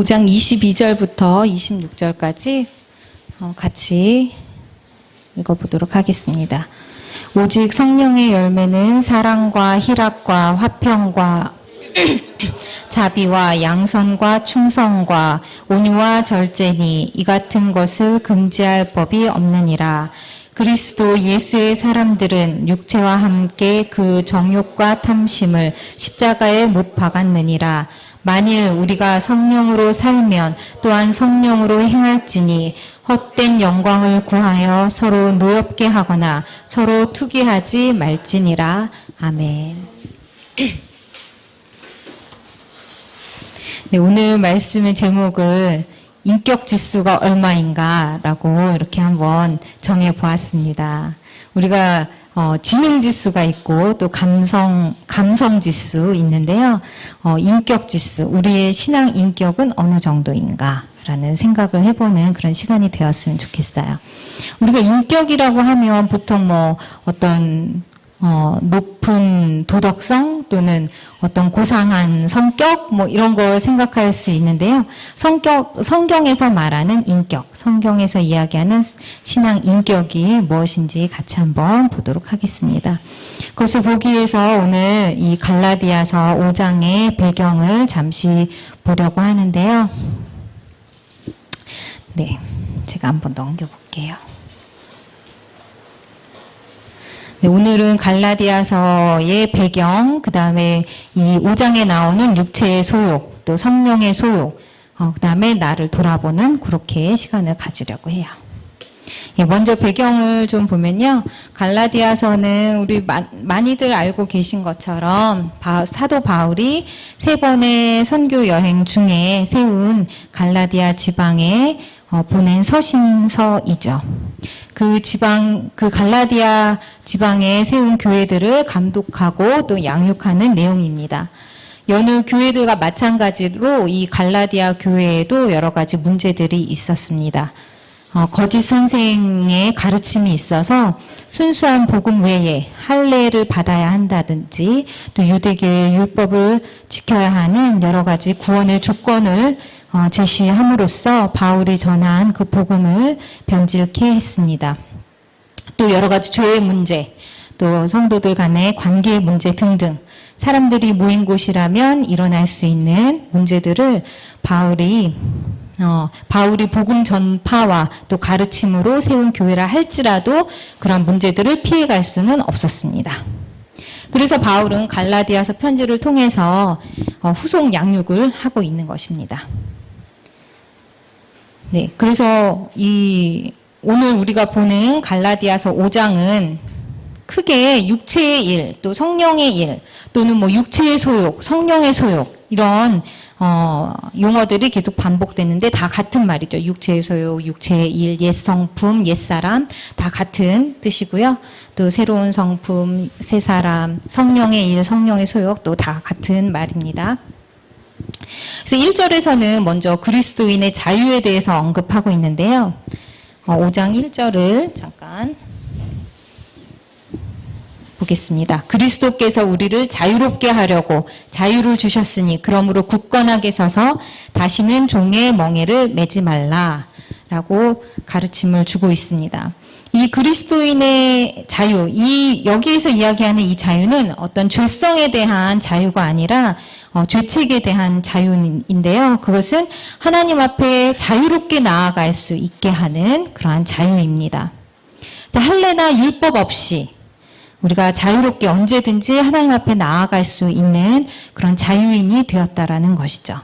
5장 22절부터 26절까지 어, 같이 읽어보도록 하겠습니다. 오직 성령의 열매는 사랑과 희락과 화평과 자비와 양선과 충성과 온유와 절제니 이 같은 것을 금지할 법이 없느니라. 그리스도 예수의 사람들은 육체와 함께 그 정욕과 탐심을 십자가에 못 박았느니라. 만일 우리가 성령으로 살면 또한 성령으로 행할지니 헛된 영광을 구하여 서로 노엽게 하거나 서로 투기하지 말지니라. 아멘. 네, 오늘 말씀의 제목을 인격 지수가 얼마인가라고 이렇게 한번 정해 보았습니다. 우리가 어, 지능 지수가 있고 또 감성 감성 지수 있는데요. 어, 인격 지수 우리의 신앙 인격은 어느 정도인가? 라는 생각을 해보는 그런 시간이 되었으면 좋겠어요. 우리가 인격이라고 하면 보통 뭐 어떤 어, 높은 도덕성 또는 어떤 고상한 성격 뭐 이런 걸 생각할 수 있는데요. 성격 성경에서 말하는 인격, 성경에서 이야기하는 신앙 인격이 무엇인지 같이 한번 보도록 하겠습니다. 그것을 보기 위해서 오늘 이 갈라디아서 5장의 배경을 잠시 보려고 하는데요. 네. 제가 한번 넘겨 볼게요. 네, 오늘은 갈라디아서의 배경, 그 다음에 이 5장에 나오는 육체의 소욕, 또 성령의 소욕, 어, 그 다음에 나를 돌아보는 그렇게 시간을 가지려고 해요. 예, 먼저 배경을 좀 보면요. 갈라디아서는 우리 마, 많이들 알고 계신 것처럼 바, 사도 바울이 세 번의 선교 여행 중에 세운 갈라디아 지방에 어, 보낸 서신서이죠. 그 지방, 그 갈라디아 지방에 세운 교회들을 감독하고 또 양육하는 내용입니다. 여느 교회들과 마찬가지로 이 갈라디아 교회에도 여러 가지 문제들이 있었습니다. 어, 거짓 선생의 가르침이 있어서 순수한 복음 외에 할례를 받아야 한다든지 또 유대교의 율법을 지켜야 하는 여러 가지 구원의 조건을 어, 제시함으로써 바울이 전한 그 복음을 변질케 했습니다. 또 여러 가지 죄의 문제, 또 성도들 간의 관계의 문제 등등 사람들이 모인 곳이라면 일어날 수 있는 문제들을 바울이 어, 바울이 복음 전파와 또 가르침으로 세운 교회라 할지라도 그런 문제들을 피해갈 수는 없었습니다. 그래서 바울은 갈라디아서 편지를 통해서 어, 후속 양육을 하고 있는 것입니다. 네, 그래서 이 오늘 우리가 보는 갈라디아서 5장은 크게 육체의 일, 또 성령의 일, 또는 뭐 육체의 소욕, 성령의 소욕 이런 어, 용어들이 계속 반복되는데 다 같은 말이죠. 육체의 소욕, 육체의 일, 옛 성품, 옛 사람 다 같은 뜻이고요. 또 새로운 성품, 새 사람, 성령의 일, 성령의 소욕 또 다 같은 말입니다. 그래서 1절에서는 먼저 그리스도인의 자유에 대해서 언급하고 있는데요. 어, 5장 1절을 잠깐 보겠습니다. 그리스도께서 우리를 자유롭게 하려고 자유를 주셨으니 그러므로 굳건하게 서서 다시는 종의 멍에를 매지 말라라고 가르침을 주고 있습니다. 이 그리스도인의 자유, 이 여기에서 이야기하는 이 자유는 어떤 죄성에 대한 자유가 아니라 어, 죄책에 대한 자유인데요. 그것은 하나님 앞에 자유롭게 나아갈 수 있게 하는 그러한 자유입니다. 자, 할례나 율법 없이 우리가 자유롭게 언제든지 하나님 앞에 나아갈 수 있는 그런 자유인이 되었다라는 것이죠.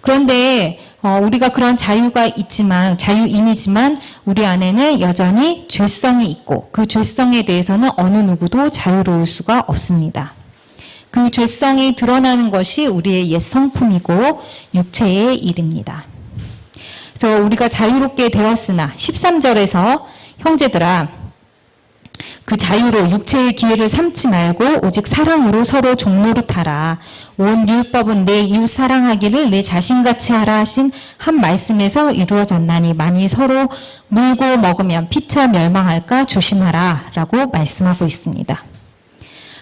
그런데 어, 우리가 그런 자유가 있지만 자유인이지만 우리 안에는 여전히 죄성이 있고 그 죄성에 대해서는 어느 누구도 자유로울 수가 없습니다. 그 죄성이 드러나는 것이 우리의 옛 성품이고 육체의 일입니다. 그래서 우리가 자유롭게 되었으나 13절에서 형제들아 그 자유로 육체의 기회를 삼지 말고 오직 사랑으로 서로 종노릇하라. 온 율법은 내 이웃 사랑하기를 내 자신같이 하라 하신 한 말씀에서 이루어졌나니 만일 서로 물고 먹으면 피차 멸망할까 조심하라 라고 말씀하고 있습니다.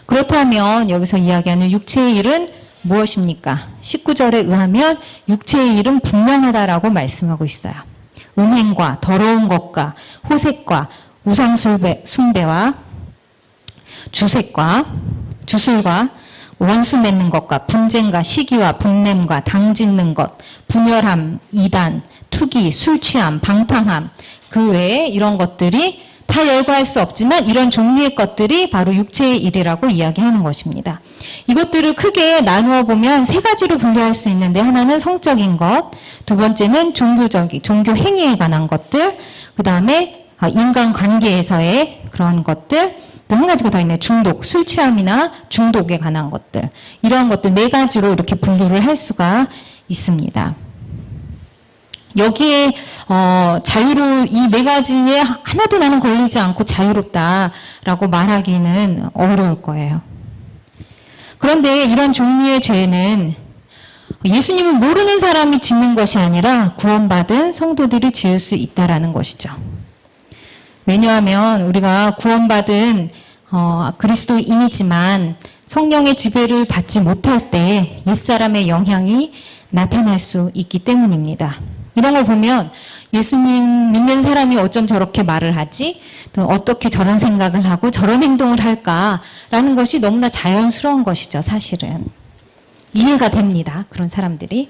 그렇다면 여기서 이야기하는 육체의 일은 무엇입니까? 19절에 의하면 육체의 일은 분명하다라고 말씀하고 있어요. 음행과 더러운 것과 호색과 우상숭배 숭배와 주색과 주술과 원수 맺는 것과 분쟁과 시기와 분냄과 당 짓는 것, 분열함, 이단, 투기, 술 취함, 방탕함 그 외에 이런 것들이 다 열거할 수 없지만 이런 종류의 것들이 바로 육체의 일이라고 이야기하는 것입니다. 이것들을 크게 나누어 보면 세 가지로 분류할 수 있는데 하나는 성적인 것, 두 번째는 종교적인 종교 행위에 관한 것들, 그 다음에 인간 관계에서의 그런 것들, 또 한 가지가 더 있네. 중독, 술 취함이나 중독에 관한 것들. 이러한 것들 네 가지로 이렇게 분류를 할 수가 있습니다. 여기에 어, 자유로 이 네 가지에 하나도 나는 걸리지 않고 자유롭다라고 말하기는 어려울 거예요. 그런데 이런 종류의 죄는 예수님을 모르는 사람이 짓는 것이 아니라 구원받은 성도들이 지을 수 있다라는 것이죠. 왜냐하면 우리가 구원받은 어, 그리스도인이지만 성령의 지배를 받지 못할 때 옛사람의 영향이 나타날 수 있기 때문입니다. 이런 걸 보면 예수님 믿는 사람이 어쩜 저렇게 말을 하지? 또 어떻게 저런 생각을 하고 저런 행동을 할까라는 것이 너무나 자연스러운 것이죠, 사실은. 이해가 됩니다. 그런 사람들이.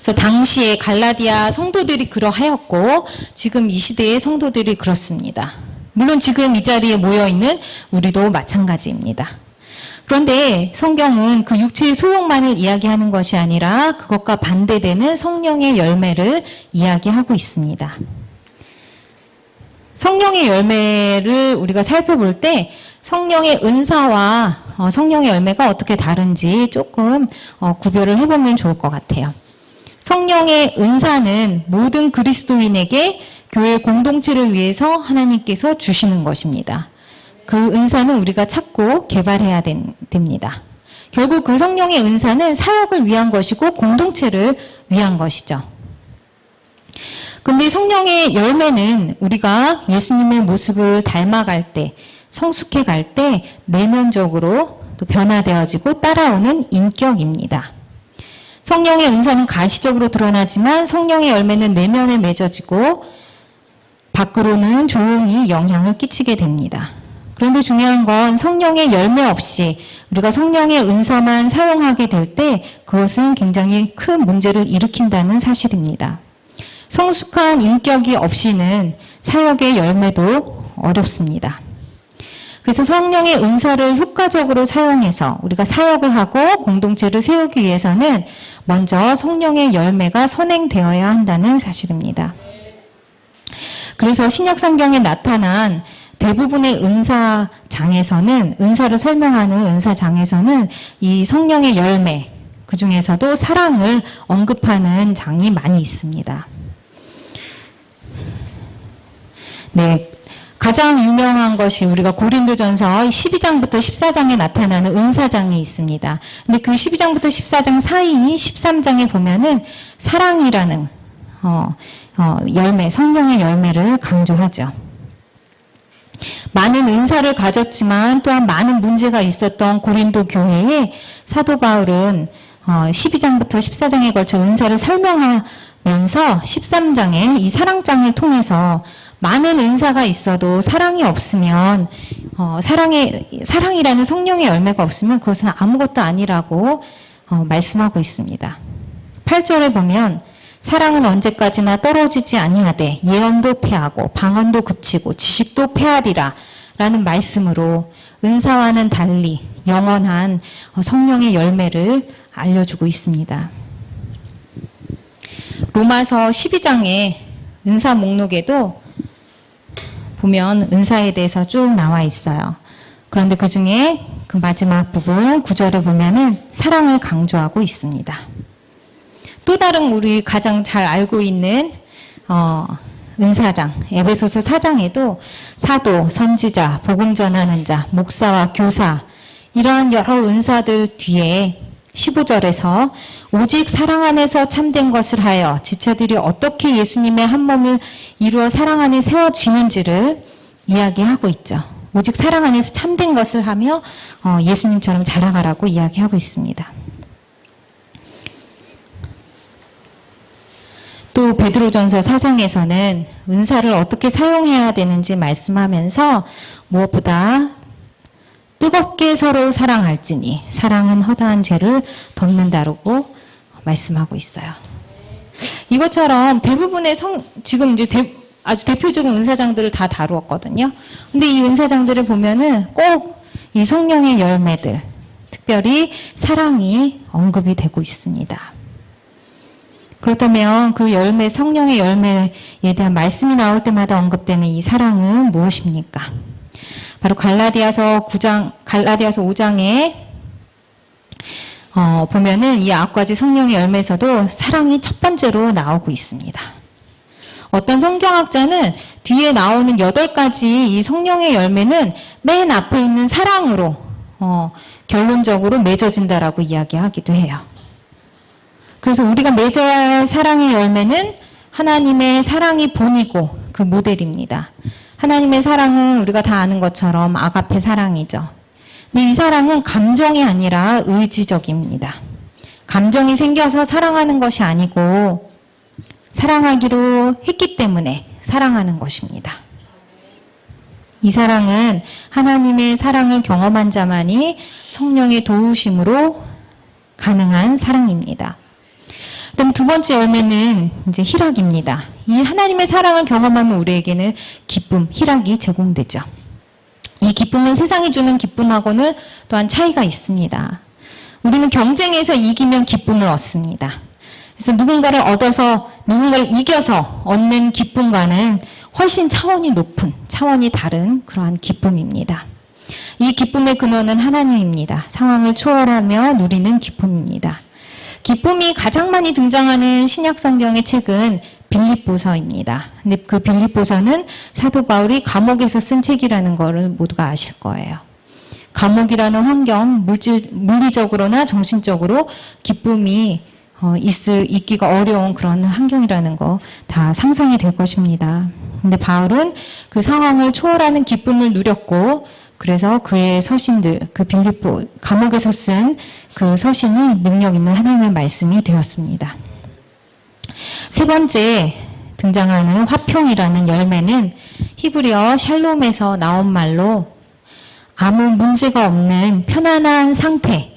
그래서 당시에 갈라디아 성도들이 그러하였고 지금 이 시대의 성도들이 그렇습니다. 물론 지금 이 자리에 모여 있는 우리도 마찬가지입니다. 그런데 성경은 그 육체의 소욕만을 이야기하는 것이 아니라 그것과 반대되는 성령의 열매를 이야기하고 있습니다. 성령의 열매를 우리가 살펴볼 때 성령의 은사와 어, 성령의 열매가 어떻게 다른지 조금 어, 구별을 해보면 좋을 것 같아요. 성령의 은사는 모든 그리스도인에게 교회 공동체를 위해서 하나님께서 주시는 것입니다. 그 은사는 우리가 찾고 개발해야 된- 됩니다. 결국 그 성령의 은사는 사역을 위한 것이고 공동체를 위한 것이죠. 근데 성령의 열매는 우리가 예수님의 모습을 닮아갈 때, 성숙해 갈 때 내면적으로 또 변화되어지고 따라오는 인격입니다. 성령의 은사는 가시적으로 드러나지만 성령의 열매는 내면에 맺어지고 밖으로는 조용히 영향을 끼치게 됩니다. 그런데 중요한 건 성령의 열매 없이 우리가 성령의 은사만 사용하게 될 때 그것은 굉장히 큰 문제를 일으킨다는 사실입니다. 성숙한 인격이 없이는 사역의 열매도 어렵습니다. 그래서 성령의 은사를 효과적으로 사용해서 우리가 사역을 하고 공동체를 세우기 위해서는 먼저 성령의 열매가 선행되어야 한다는 사실입니다. 그래서 신약 성경에 나타난 대부분의 은사장에서는 은사를 설명하는 은사장에서는 이 성령의 열매 그 중에서도 사랑을 언급하는 장이 많이 있습니다. 네. 가장 유명한 것이 우리가 고린도전서 12장부터 14장에 나타나는 은사장이 있습니다. 근데 그 12장부터 14장 사이 13장에 보면은 사랑이라는 어, 어, 열매, 성령의 열매를 강조하죠. 많은 은사를 가졌지만 또한 많은 문제가 있었던 고린도 교회에 사도 바울은 어, 12장부터 14장에 걸쳐 은사를 설명하면서 13장에 이 사랑장을 통해서 많은 은사가 있어도 사랑이 없으면 어, 사랑의 사랑이라는 성령의 열매가 없으면 그것은 아무것도 아니라고 어, 말씀하고 있습니다. 8절에 보면 사랑은 언제까지나 떨어지지 아니하되 예언도 패하고 방언도 그치고 지식도 패하리라 라는 말씀으로 은사와는 달리 영원한 어, 성령의 열매를 알려주고 있습니다. 로마서 12장의 은사 목록에도 보면 은사에 대해서 쭉 나와 있어요. 그런데 그 중에 그 마지막 부분 구절에 보면은 사랑을 강조하고 있습니다. 또 다른 우리 가장 잘 알고 있는 어, 은사장 에베소서 4장에도 사도, 선지자, 복음 전하는 자, 목사와 교사 이러한 여러 은사들 뒤에 15절에서 오직 사랑 안에서 참된 것을 하여 지체들이 어떻게 예수님의 한 몸을 이루어 사랑 안에 세워지는지를 이야기하고 있죠. 오직 사랑 안에서 참된 것을 하며 어, 예수님처럼 자라가라고 이야기하고 있습니다. 또 베드로전서 4장에서는 은사를 어떻게 사용해야 되는지 말씀하면서 무엇보다 뜨겁게 서로 사랑할지니 사랑은 허다한 죄를 덮는다라고 말씀하고 있어요. 이것처럼 대부분의 성 지금 이제 대- 아주 대표적인 은사장들을 다 다루었거든요. 근데 이 은사장들을 보면은 꼭 이 성령의 열매들, 특별히 사랑이 언급이 되고 있습니다. 그렇다면 그 열매, 성령의 열매에 대한 말씀이 나올 때마다 언급되는 이 사랑은 무엇입니까? 바로 갈라디아서 9장, 갈라디아서 5장에 어, 보면은 이 아까지 성령의 열매에서도 사랑이 첫 번째로 나오고 있습니다. 어떤 성경학자는 뒤에 나오는 여덟 가지 이 성령의 열매는 맨 앞에 있는 사랑으로 어, 결론적으로 맺어진다라고 이야기하기도 해요. 그래서 우리가 맺어야 할 사랑의 열매는 하나님의 사랑이 본이고 그 모델입니다. 하나님의 사랑은 우리가 다 아는 것처럼 아가페 사랑이죠. 근데 이 사랑은 감정이 아니라 의지적입니다. 감정이 생겨서 사랑하는 것이 아니고 사랑하기로 했기 때문에 사랑하는 것입니다. 이 사랑은 하나님의 사랑을 경험한 자만이 성령의 도우심으로 가능한 사랑입니다. 그다음 두 번째 열매는 이제 희락입니다. 이 하나님의 사랑을 경험하면 우리에게는 기쁨, 희락이 제공되죠. 이 기쁨은 세상이 주는 기쁨하고는 또한 차이가 있습니다. 우리는 경쟁에서 이기면 기쁨을 얻습니다. 그래서 누군가를 얻어서 누군가를 이겨서 얻는 기쁨과는 훨씬 차원이 높은, 차원이 다른 그러한 기쁨입니다. 이 기쁨의 근원은 하나님입니다. 상황을 초월하며 누리는 기쁨입니다. 기쁨이 가장 많이 등장하는 신약 성경의 책은 빌립보서입니다. 근데 그 빌립보서는 사도 바울이 감옥에서 쓴 책이라는 것을 모두가 아실 거예요. 감옥이라는 환경, 물질, 물리적으로나 정신적으로 기쁨이 어, 있, 있기가 어려운 그런 환경이라는 거 다 상상이 될 것입니다. 근데 바울은 그 상황을 초월하는 기쁨을 누렸고 그래서 그의 서신들, 그 빌립보 감옥에서 쓴 그 서신이 능력 있는 하나님의 말씀이 되었습니다. 세 번째 등장하는 화평이라는 열매는 히브리어 샬롬에서 나온 말로 아무 문제가 없는 편안한 상태를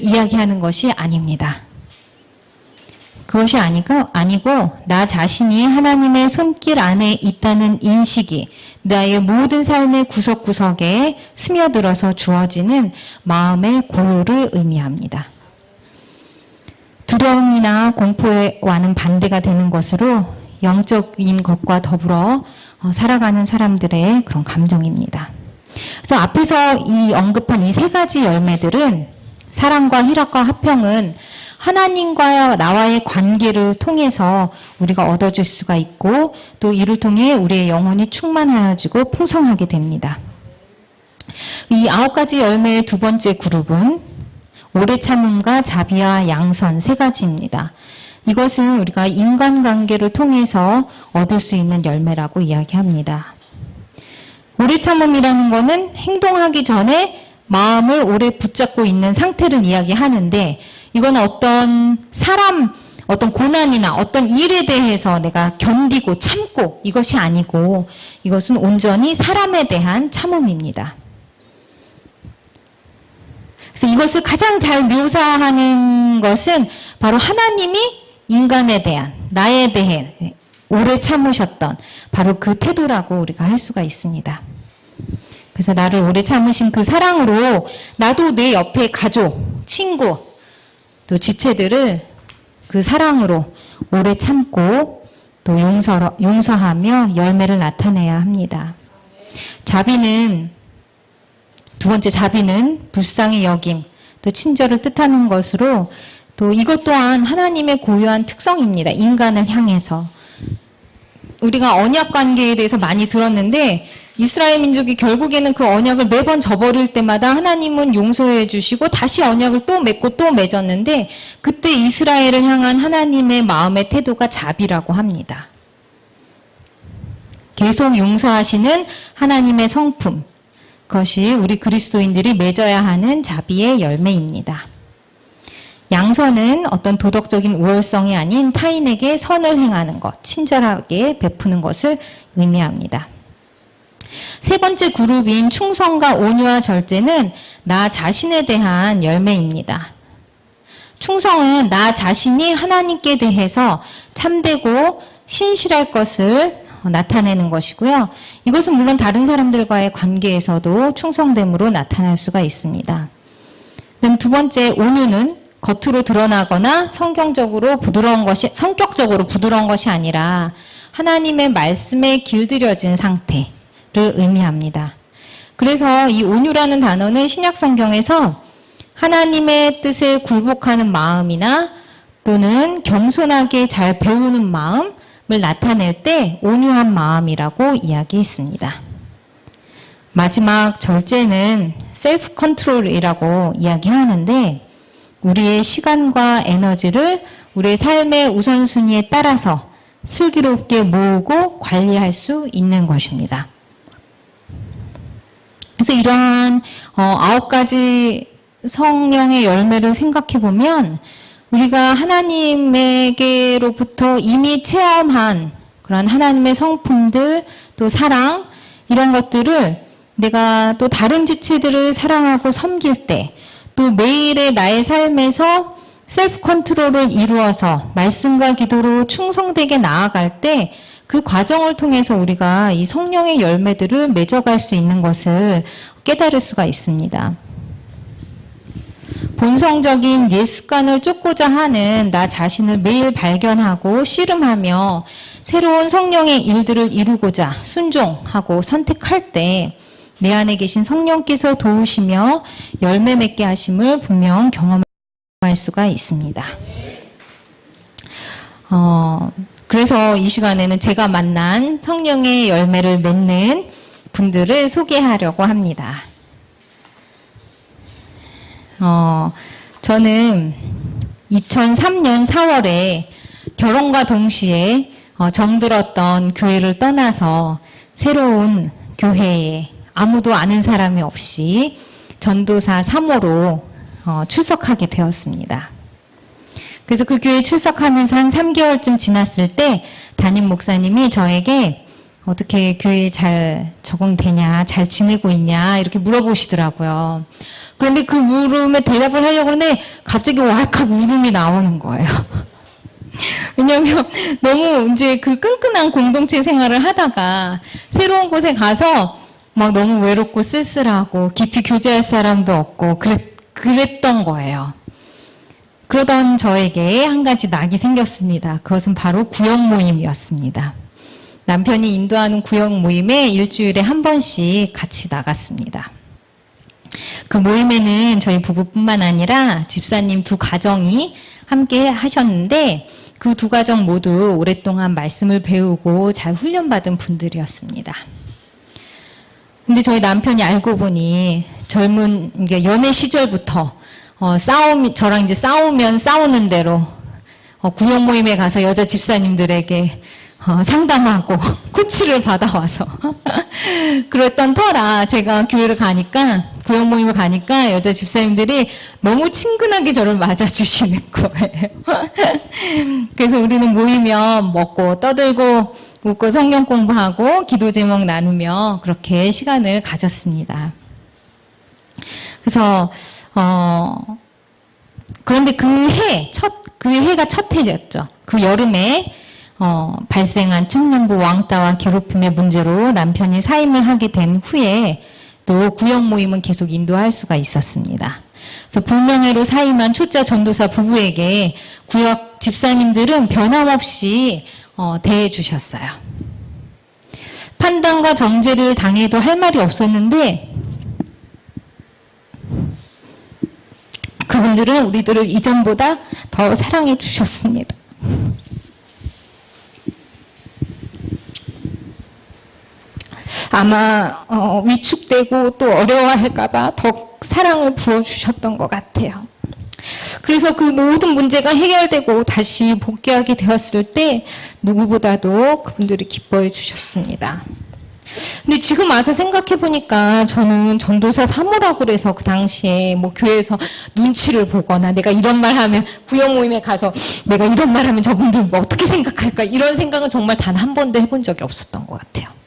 이야기하는 것이 아닙니다. 그것이 아니고, 아니고, 나 자신이 하나님의 손길 안에 있다는 인식이 나의 모든 삶의 구석구석에 스며들어서 주어지는 마음의 고요를 의미합니다. 두려움이나 공포와는 반대가 되는 것으로 영적인 것과 더불어 어, 살아가는 사람들의 그런 감정입니다. 그래서 앞에서 이 언급한 이 세 가지 열매들은 사랑과 희락과 화평은 하나님과 나와의 관계를 통해서 우리가 얻어줄 수가 있고 또 이를 통해 우리의 영혼이 충만하여지고 풍성하게 됩니다. 이 아홉 가지 열매의 두 번째 그룹은 오래 참음과 자비와 양선 세 가지입니다. 이것은 우리가 인간관계를 통해서 얻을 수 있는 열매라고 이야기합니다. 오래 참음이라는 것은 행동하기 전에 마음을 오래 붙잡고 있는 상태를 이야기하는데 이건 어떤 사람, 어떤 고난이나 어떤 일에 대해서 내가 견디고 참고 이것이 아니고 이것은 온전히 사람에 대한 참음입니다. 그래서 이것을 가장 잘 묘사하는 것은 바로 하나님이 인간에 대한, 나에 대해 오래 참으셨던 바로 그 태도라고 우리가 할 수가 있습니다. 그래서 나를 오래 참으신 그 사랑으로 나도 내 옆에 가족, 친구, 또 지체들을 그 사랑으로 오래 참고 또 용서, 용서하며 열매를 나타내야 합니다. 자비는 두 번째 자비는 불쌍히 여김, 또 친절을 뜻하는 것으로 또 이것 또한 하나님의 고유한 특성입니다. 인간을 향해서. 우리가 언약 관계에 대해서 많이 들었는데 이스라엘 민족이 결국에는 그 언약을 매번 저버릴 때마다 하나님은 용서해 주시고 다시 언약을 또 맺고 또 맺었는데 그때 이스라엘을 향한 하나님의 마음의 태도가 자비라고 합니다. 계속 용서하시는 하나님의 성품. 그것이 우리 그리스도인들이 맺어야 하는 자비의 열매입니다. 양선은 어떤 도덕적인 우월성이 아닌 타인에게 선을 행하는 것, 친절하게 베푸는 것을 의미합니다. 세 번째 그룹인 충성과 온유와 절제는 나 자신에 대한 열매입니다. 충성은 나 자신이 하나님께 대해서 참되고 신실할 것을 나타내는 것이고요. 이것은 물론 다른 사람들과의 관계에서도 충성됨으로 나타날 수가 있습니다. 그다음 두 번째 온유는 겉으로 드러나거나 성경적으로 부드러운 것이 성격적으로 부드러운 것이 아니라 하나님의 말씀에 길들여진 상태를 의미합니다. 그래서 이 온유라는 단어는 신약 성경에서 하나님의 뜻에 굴복하는 마음이나 또는 겸손하게 잘 배우는 마음을 나타낼 때 온유한 마음이라고 이야기했습니다. 마지막 절제는 셀프 컨트롤이라고 이야기하는데 우리의 시간과 에너지를 우리의 삶의 우선순위에 따라서 슬기롭게 모으고 관리할 수 있는 것입니다. 그래서 이러한 어, 아홉 가지 성령의 열매를 생각해 보면 우리가 하나님에게로부터 이미 체험한 그런 하나님의 성품들 또 사랑 이런 것들을 내가 또 다른 지체들을 사랑하고 섬길 때 또 매일의 나의 삶에서 셀프 컨트롤을 이루어서 말씀과 기도로 충성되게 나아갈 때 그 과정을 통해서 우리가 이 성령의 열매들을 맺어갈 수 있는 것을 깨달을 수가 있습니다. 본성적인 옛 습관을 쫓고자 하는 나 자신을 매일 발견하고 씨름하며 새로운 성령의 일들을 이루고자 순종하고 선택할 때 내 안에 계신 성령께서 도우시며 열매 맺게 하심을 분명 경험할 수가 있습니다. 어, 그래서 이 시간에는 제가 만난 성령의 열매를 맺는 분들을 소개하려고 합니다. 어, 저는 2003년 4월에 결혼과 동시에 어, 정들었던 교회를 떠나서 새로운 교회에 아무도 아는 사람이 없이 전도사 3호로 어, 출석하게 되었습니다. 그래서 그 교회 출석하면서 한 3개월쯤 지났을 때 담임 목사님이 저에게 어떻게 교회에 잘 적응되냐, 잘 지내고 있냐, 이렇게 물어보시더라고요. 그런데 그 물음에 대답을 하려고 하는데 갑자기 왈칵 울음이 나오는 거예요. 왜냐면 너무 이제 그 끈끈한 공동체 생활을 하다가 새로운 곳에 가서 막 너무 외롭고 쓸쓸하고 깊이 교제할 사람도 없고 그랬, 그랬던 거예요. 그러던 저에게 한 가지 낙이 생겼습니다. 그것은 바로 구역 모임이었습니다. 남편이 인도하는 구역 모임에 일주일에 한 번씩 같이 나갔습니다. 그 모임에는 저희 부부뿐만 아니라 집사님 두 가정이 함께 하셨는데 그 두 가정 모두 오랫동안 말씀을 배우고 잘 훈련받은 분들이었습니다. 근데 저희 남편이 알고 보니 젊은 이게 연애 시절부터 어, 싸움 저랑 이제 싸우면 싸우는 대로 어, 구역 모임에 가서 여자 집사님들에게 어, 상담하고 코치를 받아와서 그랬던 터라 제가 교회를 가니까 구역 모임을 가니까 여자 집사님들이 너무 친근하게 저를 맞아주시는 거예요. 그래서 우리는 모이면 먹고 떠들고 웃고 성경 공부하고 기도 제목 나누며 그렇게 시간을 가졌습니다. 그래서 어 그런데 그 해, 첫, 그 해가 첫 해였죠. 그 여름에, 어, 발생한 청년부 왕따와 괴롭힘의 문제로 남편이 사임을 하게 된 후에 또 구역 모임은 계속 인도할 수가 있었습니다. 그래서 불명예로 사임한 초짜 전도사 부부에게 구역 집사님들은 변함없이 어, 대해 주셨어요. 판단과 정죄를 당해도 할 말이 없었는데 그분들은 우리들을 이전보다 더 사랑해 주셨습니다. 아마 어, 위축되고 또 어려워할까봐 더 사랑을 부어주셨던 것 같아요. 그래서 그 모든 문제가 해결되고 다시 복귀하게 되었을 때 누구보다도 그분들이 기뻐해 주셨습니다. 근데 지금 와서 생각해 보니까 저는 전도사 사모라고 그래서 그 당시에 뭐 교회에서 눈치를 보거나 내가 이런 말 하면 구역 모임에 가서 내가 이런 말 하면 저분들 뭐 어떻게 생각할까 이런 생각은 정말 단 한 번도 해본 적이 없었던 것 같아요.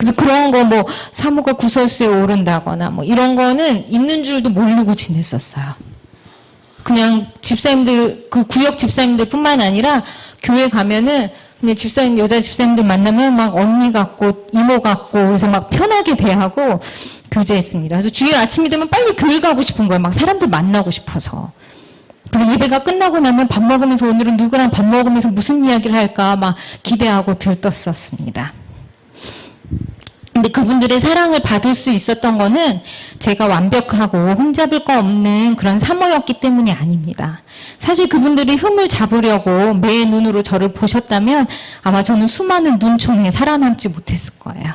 그래서 그런 거 뭐 사모가 구설수에 오른다거나 뭐 이런 거는 있는 줄도 모르고 지냈었어요. 그냥 집사님들 그 구역 집사님들뿐만 아니라 교회 가면은 그냥 집사님 여자 집사님들 만나면 막 언니 같고 이모 같고 그래서 막 편하게 대하고 교제했습니다. 그래서 주일 아침이 되면 빨리 교회 가고 싶은 거예요. 막 사람들 만나고 싶어서. 그리고 예배가 끝나고 나면 밥 먹으면서 오늘은 누구랑 밥 먹으면서 무슨 이야기를 할까 막 기대하고 들떴었습니다. 그분들의 사랑을 받을 수 있었던 거는 제가 완벽하고 흠잡을 거 없는 그런 사모였기 때문이 아닙니다. 사실 그분들이 흠을 잡으려고 매 눈으로 저를 보셨다면 아마 저는 수많은 눈총에 살아남지 못했을 거예요.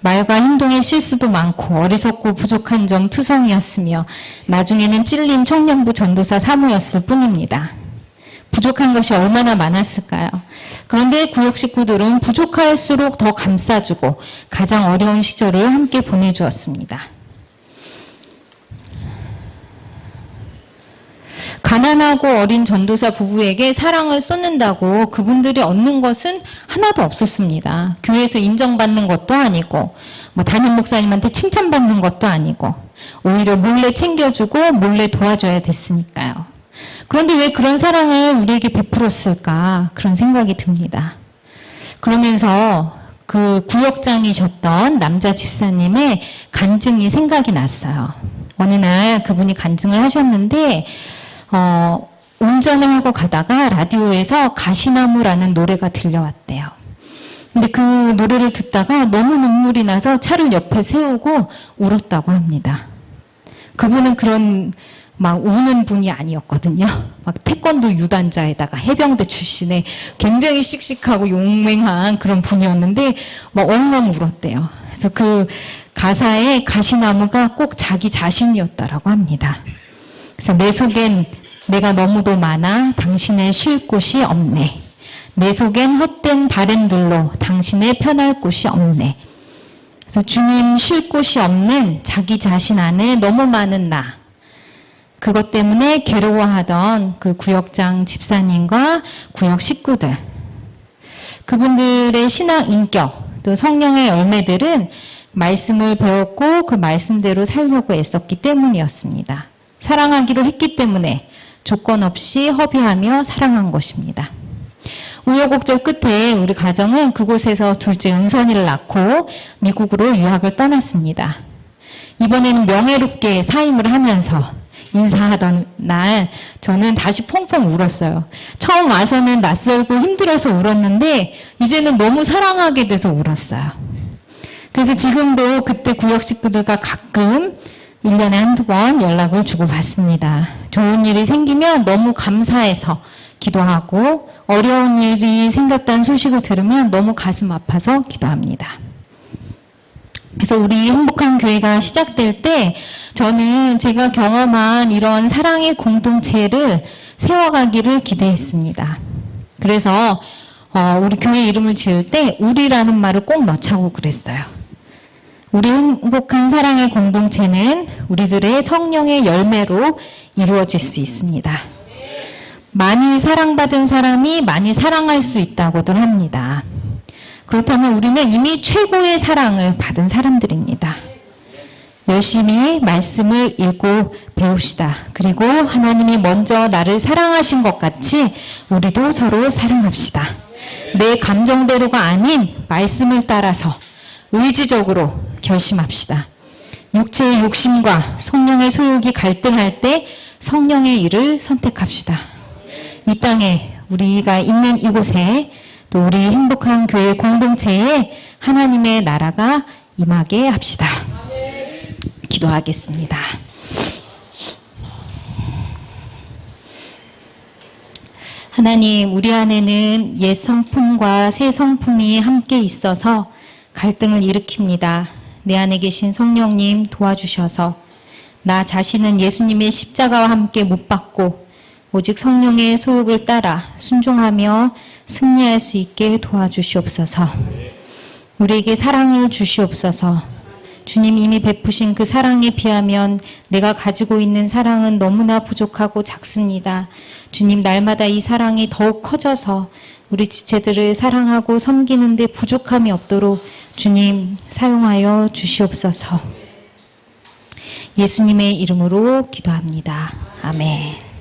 말과 행동의 실수도 많고 어리석고 부족한 점 투성이었으며 나중에는 찔린 청년부 전도사 사모였을 뿐입니다. 부족한 것이 얼마나 많았을까요? 그런데 구역 식구들은 부족할수록 더 감싸주고 가장 어려운 시절을 함께 보내주었습니다. 가난하고 어린 전도사 부부에게 사랑을 쏟는다고 그분들이 얻는 것은 하나도 없었습니다. 교회에서 인정받는 것도 아니고, 뭐 담임 목사님한테 칭찬받는 것도 아니고, 오히려 몰래 챙겨주고 몰래 도와줘야 됐으니까요. 그런데 왜 그런 사랑을 우리에게 베풀었을까? 그런 생각이 듭니다. 그러면서 그 구역장이셨던 남자 집사님의 간증이 생각이 났어요. 어느 날 그분이 간증을 하셨는데, 어, 운전을 하고 가다가 라디오에서 가시나무라는 노래가 들려왔대요. 근데 그 노래를 듣다가 너무 눈물이 나서 차를 옆에 세우고 울었다고 합니다. 그분은 그런 막 우는 분이 아니었거든요. 막 태권도 유단자에다가 해병대 출신의 굉장히 씩씩하고 용맹한 그런 분이었는데 막 엉엉 울었대요. 그래서 그 가사에 가시나무가 꼭 자기 자신이었다라고 합니다. 그래서 내 속엔 내가 너무도 많아 당신의 쉴 곳이 없네. 내 속엔 헛된 바램들로 당신의 편할 곳이 없네. 그래서 주님 쉴 곳이 없는 자기 자신 안에 너무 많은 나. 그것 때문에 괴로워하던 그 구역장 집사님과 구역 식구들. 그분들의 신앙 인격, 또 성령의 열매들은 말씀을 배웠고 그 말씀대로 살려고 애썼기 때문이었습니다. 사랑하기로 했기 때문에 조건 없이 허비하며 사랑한 것입니다. 우여곡절 끝에 우리 가정은 그곳에서 둘째 은선이를 낳고 미국으로 유학을 떠났습니다. 이번에는 명예롭게 사임을 하면서 인사하던 날 저는 다시 펑펑 울었어요. 처음 와서는 낯설고 힘들어서 울었는데 이제는 너무 사랑하게 돼서 울었어요. 그래서 지금도 그때 구역 식구들과 가끔 1년에 한두 번 연락을 주고받습니다. 좋은 일이 생기면 너무 감사해서 기도하고 어려운 일이 생겼다는 소식을 들으면 너무 가슴 아파서 기도합니다. 그래서 우리 행복한 교회가 시작될 때 저는 제가 경험한 이런 사랑의 공동체를 세워가기를 기대했습니다. 그래서 어, 우리 교회 이름을 지을 때 우리라는 말을 꼭 넣자고 그랬어요. 우리 행복한 사랑의 공동체는 우리들의 성령의 열매로 이루어질 수 있습니다. 많이 사랑받은 사람이 많이 사랑할 수 있다고들 합니다. 그렇다면 우리는 이미 최고의 사랑을 받은 사람들입니다. 열심히 말씀을 읽고 배웁시다. 그리고 하나님이 먼저 나를 사랑하신 것 같이 우리도 서로 사랑합시다. 내 감정대로가 아닌 말씀을 따라서 의지적으로 결심합시다. 육체의 욕심과 성령의 소욕이 갈등할 때 성령의 일을 선택합시다. 이 땅에 우리가 있는 이곳에 또 우리 행복한 교회 공동체에 하나님의 나라가 임하게 합시다. 기도하겠습니다. 하나님, 우리 안에는 옛 성품과 새 성품이 함께 있어서 갈등을 일으킵니다. 내 안에 계신 성령님 도와주셔서 나 자신은 예수님의 십자가와 함께 못 받고 오직 성령의 소욕을 따라 순종하며 승리할 수 있게 도와주시옵소서. 우리에게 사랑을 주시옵소서. 주님 이미 베푸신 그 사랑에 비하면 내가 가지고 있는 사랑은 너무나 부족하고 작습니다. 주님 날마다 이 사랑이 더욱 커져서 우리 지체들을 사랑하고 섬기는데 부족함이 없도록 주님 사용하여 주시옵소서. 예수님의 이름으로 기도합니다. 아멘.